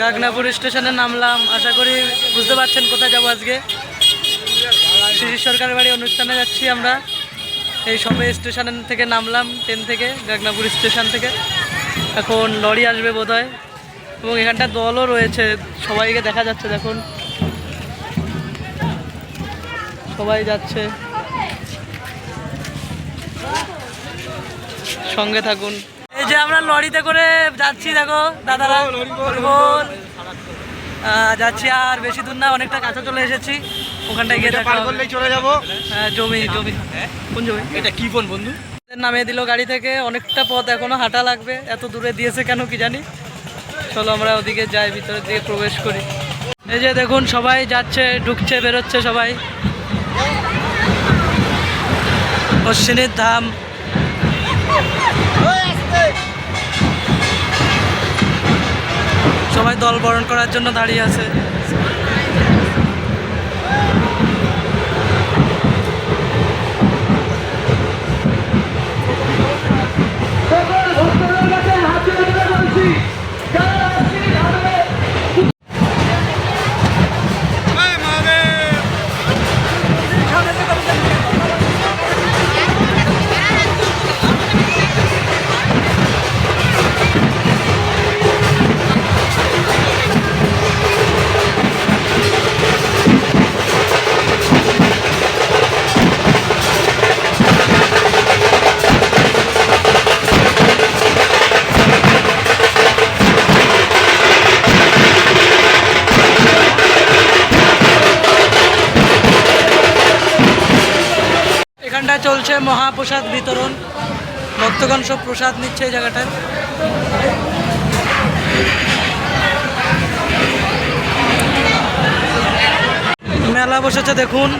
গাগনাপুর স্টেশনে নামলাম। আশা করি বুঝতে পারছেন কোথায় যাব আজকে। শিশির সরকারের বাড়ি অনুষ্ঠানে যাচ্ছি আমরা। এই সবে স্টেশন থেকে নামলাম ট্রেন থেকে, গাগনাপুর স্টেশন থেকে। এখন লরি আসবে বোধহয়। এবং এখানটা দলও রয়েছে। সবাইকে দেখা যাচ্ছে, দেখুন। সবাই যাচ্ছে। সঙ্গে থাকুন। যে আমরা লরিতে করে যাচ্ছি দেখো দাদারা যাচ্ছি আর বেশি দূর না অনেকটা কাছে চলে এসেছি। ওখানটায় গিয়ে দেখা। করলেই চলে যাব। হ্যাঁ, জমি জমি। কোন জমি? এটা কি ফোন বন্ধু? নামিয়ে দিল গাড়ি থেকে। অনেকটা পথ এখনও হাঁটা লাগবে। এত দূরে দিয়েছে কেন কি জানি। চলো আমরা ওদিকে যাই ভিতরের দিকে প্রবেশ করি। এই যে দেখুন সবাই যাচ্ছে ঢুকছে বেরোচ্ছে সবাই। অশ্বিনীর ধাম। দল বরণ করার জন্য দাঁড়িয়ে আছে। এখানটায় চলছে মহাপ্রসাদ বিতরণ। ভক্তগণ সব প্রসাদ নিচ্ছে এই জায়গাটায়। মেলা বসেছে দেখুন।